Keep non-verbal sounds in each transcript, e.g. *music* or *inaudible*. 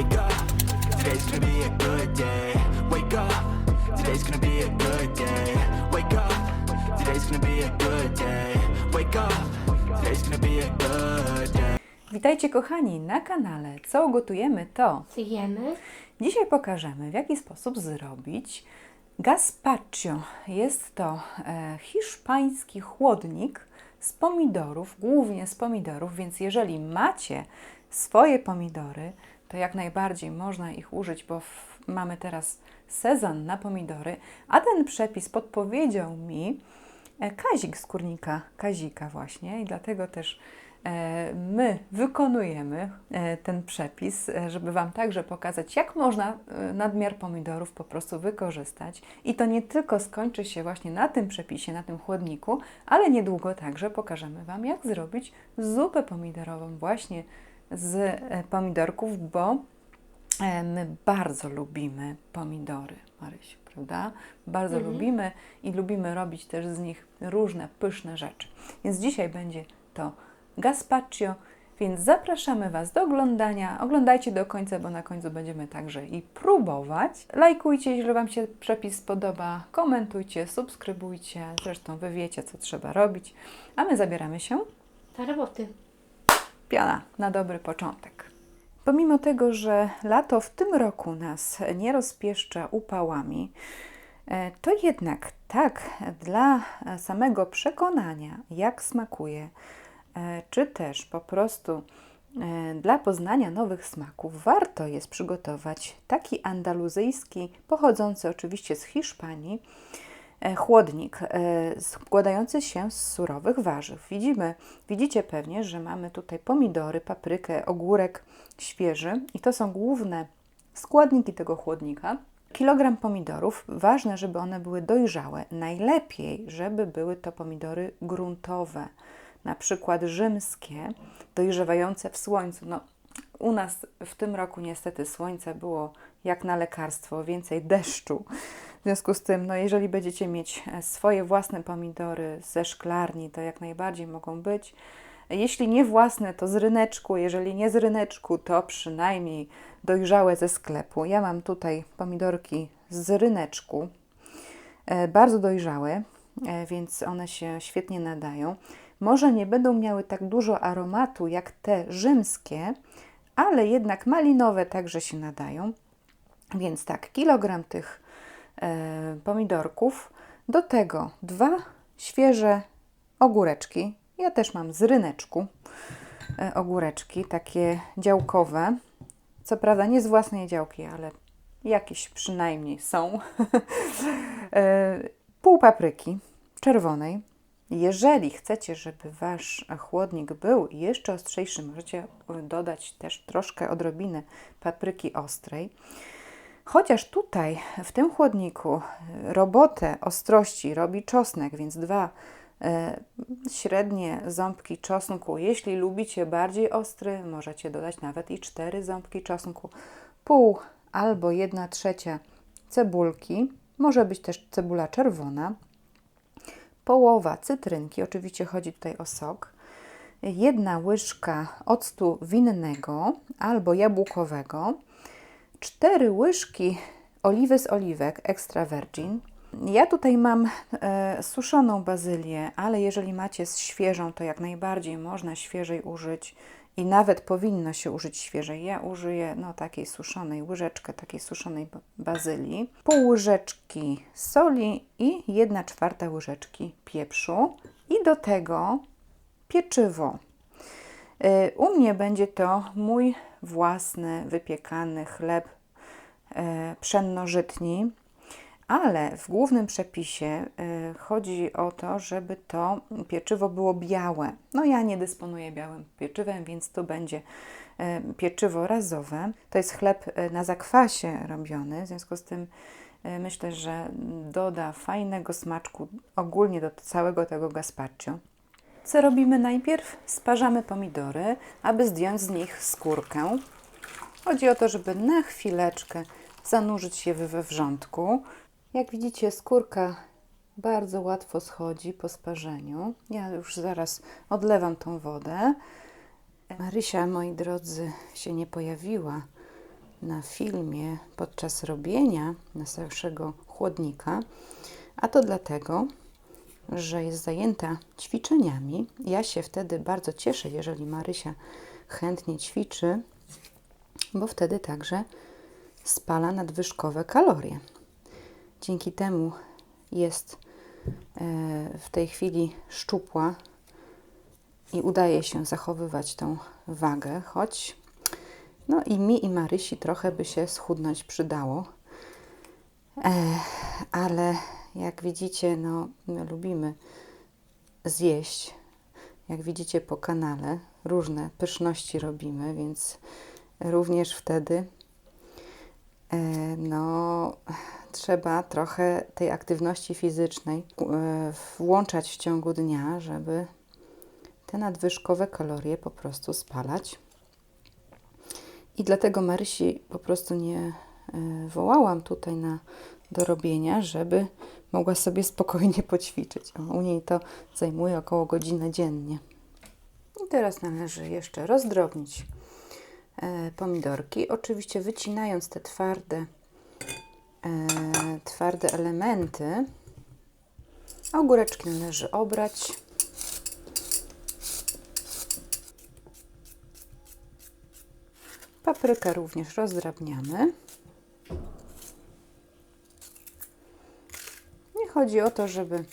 Wake up, today's gonna be a good day. Wake up, today's gonna be a good day. Wake up, today's gonna be a good day. Wake up, today's gonna be a good day. Witajcie kochani na kanale Co gotujemy to. Co jemy? Dzisiaj pokażemy w jaki sposób zrobić gazpacho. Jest to e, hiszpański chłodnik z pomidorów, głównie z pomidorów, więc jeżeli macie swoje pomidory, to jak najbardziej można ich użyć, bo mamy teraz sezon na pomidory, a ten przepis podpowiedział mi e, Kazik z kurnika Kazika właśnie i dlatego też e, my wykonujemy e, ten przepis, żeby Wam także pokazać, jak można nadmiar pomidorów po prostu wykorzystać. I to nie tylko skończy się właśnie na tym przepisie, na tym chłodniku, ale niedługo także pokażemy Wam, jak zrobić zupę pomidorową właśnie z e, pomidorków, bo e, my bardzo lubimy pomidory, Marysiu, prawda? Bardzo lubimy i lubimy robić też z nich różne pyszne rzeczy. Więc dzisiaj będzie to gazpacho, więc zapraszamy Was do oglądania. Oglądajcie do końca, bo na końcu będziemy także i próbować. Lajkujcie, jeżeli Wam się przepis podoba, komentujcie, subskrybujcie. Zresztą Wy wiecie, co trzeba robić. A my zabieramy się Do roboty. Piana na dobry początek. Pomimo tego, że lato w tym roku nas nie rozpieszcza upałami, e, to jednak tak dla samego przekonania, jak smakuje, e, czy też po prostu e, dla poznania nowych smaków, warto jest przygotować taki andaluzyjski, pochodzący oczywiście z Hiszpanii, chłodnik e, składający się z surowych warzyw. Widzimy, widzicie pewnie, że mamy tutaj pomidory, paprykę, ogórek świeży i to są główne składniki tego chłodnika. Kilogram pomidorów, ważne, żeby one były dojrzałe. Najlepiej, żeby były to pomidory gruntowe, na przykład rzymskie, dojrzewające w słońcu. No, u nas w tym roku niestety słońce było jak na lekarstwo, więcej deszczu. W związku z tym, no, jeżeli będziecie mieć e, swoje własne pomidory ze szklarni, to jak najbardziej mogą być. Jeśli nie własne, to z ryneczku. Jeżeli nie z ryneczku, to przynajmniej dojrzałe ze sklepu. Ja mam tutaj pomidorki z ryneczku, e, bardzo dojrzałe, e, więc one się świetnie nadają. Może nie będą miały tak dużo aromatu jak te rzymskie, ale jednak malinowe także się nadają. Więc tak, kilogram tych pomidorków, do tego dwa świeże ogóreczki. Ja też mam z ryneczku e, ogóreczki, takie działkowe. Co prawda nie z własnej działki, ale jakieś przynajmniej są. *laughs* e, pół papryki czerwonej. Jeżeli chcecie, żeby wasz chłodnik był jeszcze ostrzejszy, możecie dodać też troszkę odrobinę papryki ostrej. Chociaż tutaj w tym chłodniku robotę ostrości robi czosnek, więc dwa e, średnie ząbki czosnku. Jeśli lubicie bardziej ostry, możecie dodać nawet i cztery ząbki czosnku, pół albo jedna trzecia cebulki, może być też cebula czerwona, połowa cytrynki, oczywiście chodzi tutaj o sok, jedna łyżka octu winnego albo jabłkowego, cztery łyżki oliwy z oliwek extra virgin. Ja tutaj mam e, suszoną bazylię, ale jeżeli macie z świeżą, to jak najbardziej można świeżej użyć i nawet powinno się użyć świeżej. Ja użyję no, takiej suszonej, łyżeczkę takiej suszonej ba- bazylii, pół łyżeczki soli i jedna czwarta łyżeczki pieprzu i do tego pieczywo. Y, U mnie będzie to mój własny wypiekany chleb e, pszennożytni, ale w głównym przepisie e, chodzi o to, żeby to pieczywo było białe. No ja nie dysponuję białym pieczywem, więc to będzie e, pieczywo razowe. To jest chleb na zakwasie robiony, w związku z tym myślę, że doda fajnego smaczku ogólnie do całego tego gazpacho. Co robimy najpierw? Sparzamy pomidory, aby zdjąć z nich skórkę. Chodzi o to, żeby na chwileczkę zanurzyć je we wrzątku. Jak widzicie, skórka bardzo łatwo schodzi po sparzeniu. Ja już zaraz odlewam tą wodę. Marysia, moi drodzy, się nie pojawiła na filmie podczas robienia naszego chłodnika, a to dlatego, że jest zajęta ćwiczeniami. Ja się wtedy bardzo cieszę, jeżeli Marysia chętnie ćwiczy, bo wtedy także spala nadwyżkowe kalorie. Dzięki temu jest e, w tej chwili szczupła i udaje się zachowywać tą wagę, choć no i mi i Marysi trochę by się schudnąć przydało. E, ale jak widzicie, no, my lubimy zjeść. Jak widzicie po kanale, różne pyszności robimy, więc również wtedy e, no, trzeba trochę tej aktywności fizycznej e, włączać w ciągu dnia, żeby te nadwyżkowe kalorie po prostu spalać. I dlatego Marysi po prostu nie e, wołałam tutaj na do robienia, żeby mogła sobie spokojnie poćwiczyć. U niej to zajmuje około godziny dziennie. I teraz należy jeszcze rozdrobnić e, pomidorki, oczywiście wycinając te twarde, e, twarde elementy. Ogóreczki należy obrać. Paprykę również rozdrabniamy. Chodzi o to, żeby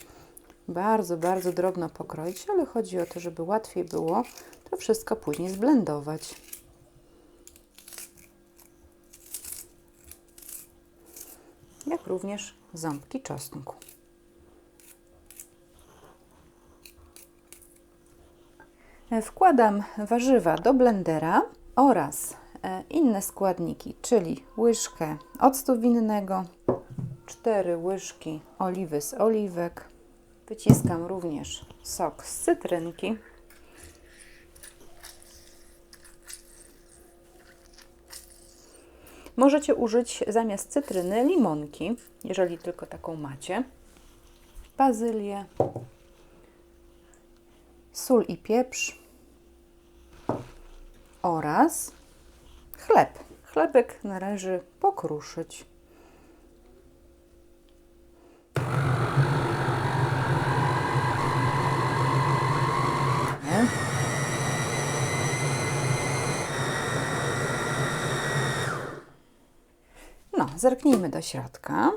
bardzo, bardzo drobno pokroić, ale chodzi o to, żeby łatwiej było to wszystko później zblendować. Jak również ząbki czosnku. Wkładam warzywa do blendera oraz e, inne składniki, czyli łyżkę octu winnego, 4 łyżki oliwy z oliwek. Wyciskam również sok z cytrynki. Możecie użyć zamiast cytryny limonki, jeżeli tylko taką macie. Bazylię, sól i pieprz oraz chleb. Chlebek należy pokruszyć. Nie? No, zerknijmy do środka.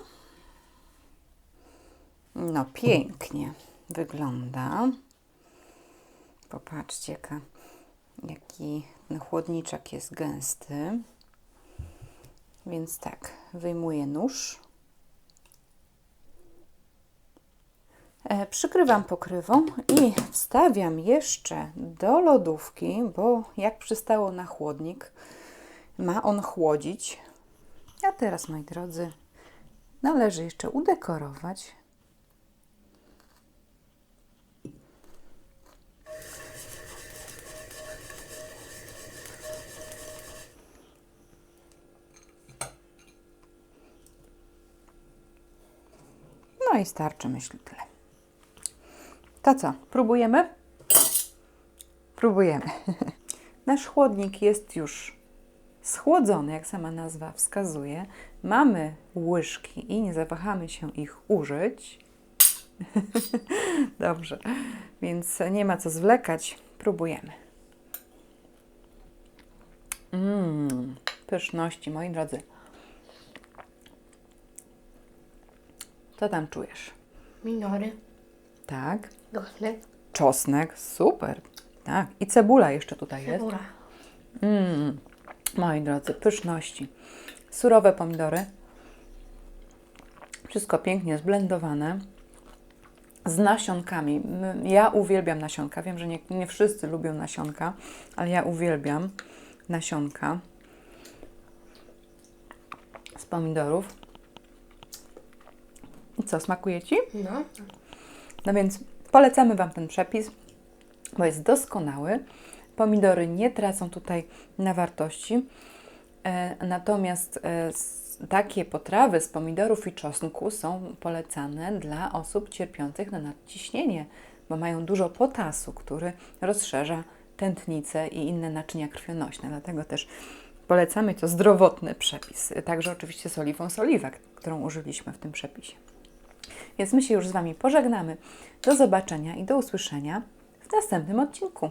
No, pięknie wygląda. Popatrzcie, jaka, jaki ten chłodniczek jest gęsty. Więc tak, wyjmuję nóż. E, Przykrywam pokrywą i wstawiam jeszcze do lodówki, bo jak przystało na chłodnik, ma on chłodzić. A teraz, moi drodzy, należy jeszcze udekorować. No i starczy, myślę, tyle. To co, próbujemy? Próbujemy. *laughs* Nasz chłodnik jest już schłodzony, jak sama nazwa wskazuje. Mamy łyżki i nie zawahamy się ich użyć. *laughs* Dobrze, więc nie ma co zwlekać. Próbujemy. Mmm, pyszności, moi drodzy. Co tam czujesz? Minory, Tak. czosnek, Czosnek, super. Tak. I cebula jeszcze tutaj jest. cebula. Mm, moi drodzy, pyszności. Surowe pomidory. Wszystko pięknie zblendowane. Z nasionkami. Ja uwielbiam nasionka. Wiem, że nie, nie wszyscy lubią nasionka, ale ja uwielbiam nasionka z pomidorów. I co, smakuje Ci? No, No więc polecamy Wam ten przepis, bo jest doskonały. Pomidory nie tracą tutaj na wartości. E, natomiast e, takie potrawy z pomidorów i czosnku są polecane dla osób cierpiących na nadciśnienie, bo mają dużo potasu, który rozszerza tętnicę i inne naczynia krwionośne. Dlatego też polecamy, to zdrowotny przepis. Także oczywiście z oliwą z oliwek, którą użyliśmy w tym przepisie. Więc my się już z Wami pożegnamy. Do zobaczenia i do usłyszenia w następnym odcinku.